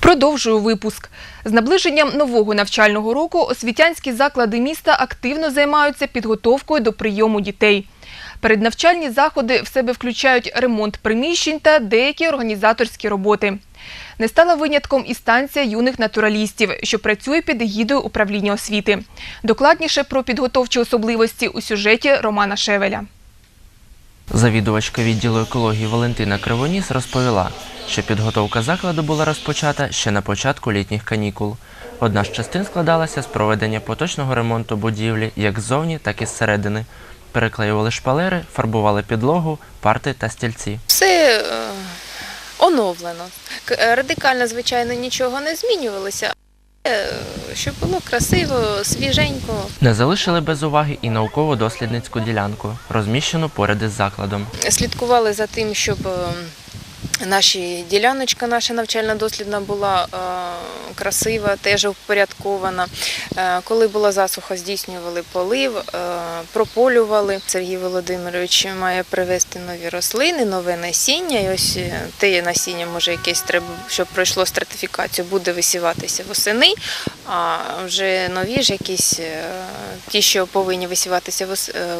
Продовжую випуск. З наближенням нового навчального року освітянські заклади міста активно займаються підготовкою до прийому дітей. Переднавчальні заходи в себе включають ремонт приміщень та деякі організаторські роботи. Не стала винятком і станція юних натуралістів, що працює під егідою управління освіти. Докладніше про підготовчі особливості у сюжеті Романа Шевеля. Завідувачка відділу екології Валентина Кривоніс розповіла, що підготовка закладу була розпочата ще на початку літніх канікул. Одна з частин складалася з проведення поточного ремонту будівлі як ззовні, так і зсередини. Переклеювали шпалери, фарбували підлогу, парти та стільці. Все е, оновлено. Е, Радикально, звичайно, нічого не змінювалося, щоб було красиво, свіженько. Не залишили без уваги і науково-дослідницьку ділянку, розміщену поряд із закладом. Слідкували за тим, щоб е, наші діляночка, наша навчально-дослідна була е, красива, теж упорядкована. Е, Коли була засуха, здійснювали полив, е, прополювали. Сергій Володимирович має привезти нові рослини, нове насіння. І ось те насіння, може, якесь треба, щоб пройшло стратифікацію, буде висіватися восени. А вже нові ж якісь ті, що повинні висіватися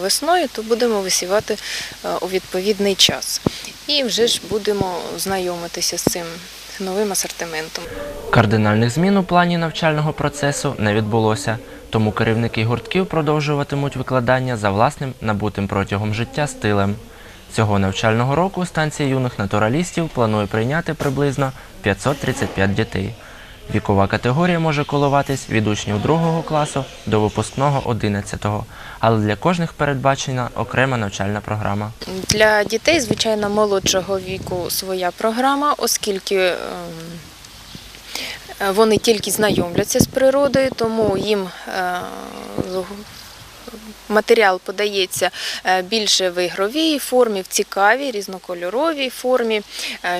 весною, то будемо висівати у відповідний час. І вже ж будемо знайомитися з цим новим асортиментом. Кардинальних змін у плані навчального процесу не відбулося, тому керівники гуртків продовжуватимуть викладання за власним набутим протягом життя стилем. Цього навчального року станція юних натуралістів планує прийняти приблизно 535 дітей. Вікова категорія може коливатись від учнів 2 класу до випускного 11-го, але для кожних передбачена окрема навчальна програма. Для дітей, звичайно, молодшого віку своя програма, оскільки ем, е, вони тільки знайомляться з природою, тому їм е, матеріал подається е, більше в ігровій формі, в цікавій, різнокольоровій формі,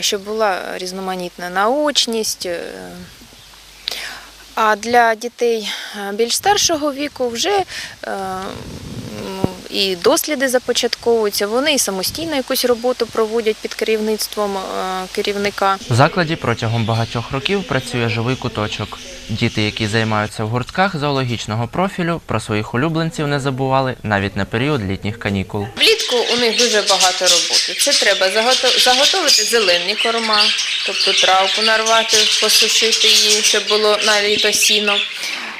щоб була різноманітна наочність. А для дітей е, більш старшого віку вже е, і досліди започатковуються, вони і самостійно якусь роботу проводять під керівництвом е, керівника. В закладі протягом багатьох років працює живий куточок. Діти, які займаються в гуртках зоологічного профілю, про своїх улюбленців не забували навіть на період літніх канікул. Влітку у них дуже багато роботи. Це треба загото- заготовити зелені корма, тобто травку нарвати, посушити її, щоб було на літо сіно.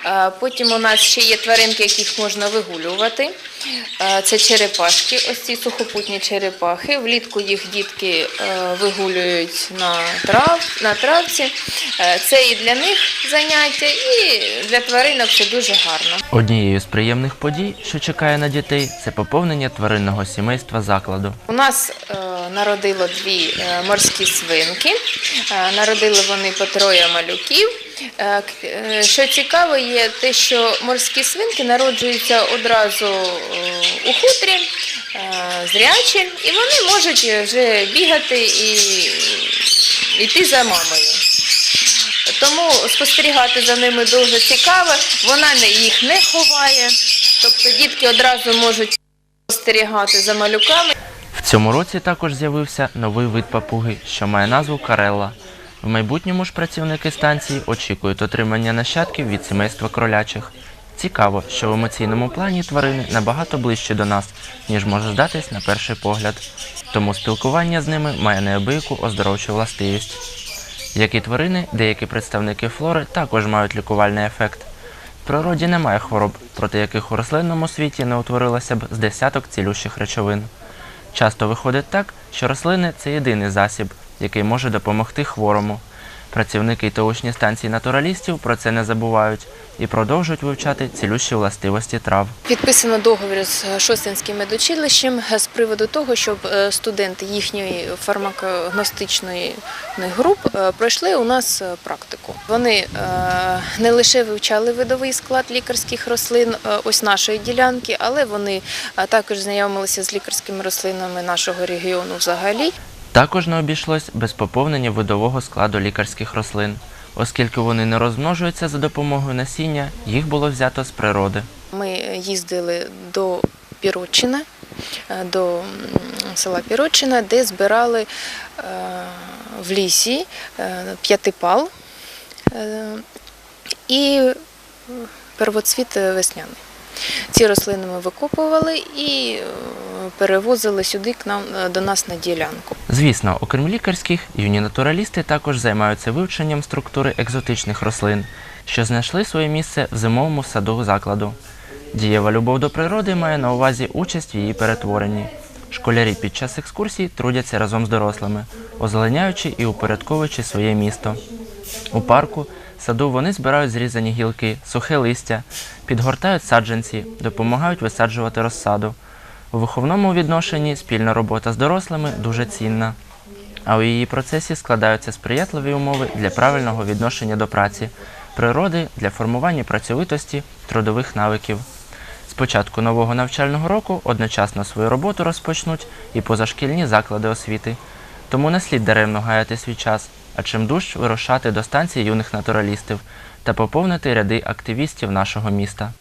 Е, Потім у нас ще є тваринки, яких можна вигулювати. Е, Це черепашки, ось ці сухопутні черепахи. Влітку їх дітки е, вигулюють на, трав, на травці. Це і для них заняття, і для тваринок це дуже гарно. Однією з приємних подій, що чекає на дітей, це поповнення тваринного сімейства закладу. У нас народило дві морські свинки. Народили вони по троє малюків. Е, е, що цікаво є те, що морські свинки народжуються одразу е, у хутрі, зрячі, і вони можуть вже бігати і йти за мамою. Тому спостерігати за ними дуже цікаво. Вона їх не ховає. Тобто дітки одразу можуть спостерігати за малюками. В цьому році також з'явився новий вид папуги, що має назву Карелла. В майбутньому ж працівники станції очікують отримання нащадків від сімейства кролячих. Цікаво, що в емоційному плані тварини набагато ближче до нас, ніж може здатись на перший погляд. Тому спілкування з ними має неабияку оздоровчу властивість. Як і тварини, деякі представники флори також мають лікувальний ефект. В природі немає хвороб, проти яких у рослинному світі не утворилося б з десяток цілющих речовин. Часто виходить так, що рослини це єдиний засіб, який може допомогти хворому. Працівники та учні станції натуралістів про це не забувають і продовжують вивчати цілющі властивості трав. Підписано договір з Шостинським медучилищем з приводу того, щоб е, студенти їхньої фармакогностичної груп е, пройшли у нас е, практику. Вони не лише вивчали видовий склад лікарських рослин ось нашої ділянки, але вони також знайомилися з лікарськими рослинами нашого регіону взагалі. Також не обійшлось без поповнення видового складу лікарських рослин. Оскільки вони не розмножуються за допомогою насіння, їх було взято з природи. Ми їздили до Пірочина, е, до села Пірочина, де збирали е, в лісі е, п'ятипал І первоцвіт весняний. Ці рослини ми викопували і перевозили сюди до нас на ділянку. Звісно, окрім лікарських, юні натуралісти також займаються вивченням структури екзотичних рослин, що знайшли своє місце в зимовому саду закладу. Дієва любов до природи має на увазі участь в її перетворенні. Школярі під час екскурсій трудяться разом з дорослими, озеленяючи і упорядковуючи своє місто. У парку, саду вони збирають зрізані гілки, сухе листя, підгортають саджанці, допомагають висаджувати розсаду. У виховному відношенні спільна робота з дорослими дуже цінна, а у її процесі складаються сприятливі умови для правильного відношення до праці, природи для формування працьовитості, трудових навиків. З початку нового навчального року одночасно свою роботу розпочнуть і позашкільні заклади освіти. Тому не слід даремно гаяти свій час, а чим дужч вирушати до станції юних натуралістів та поповнити ряди активістів нашого міста.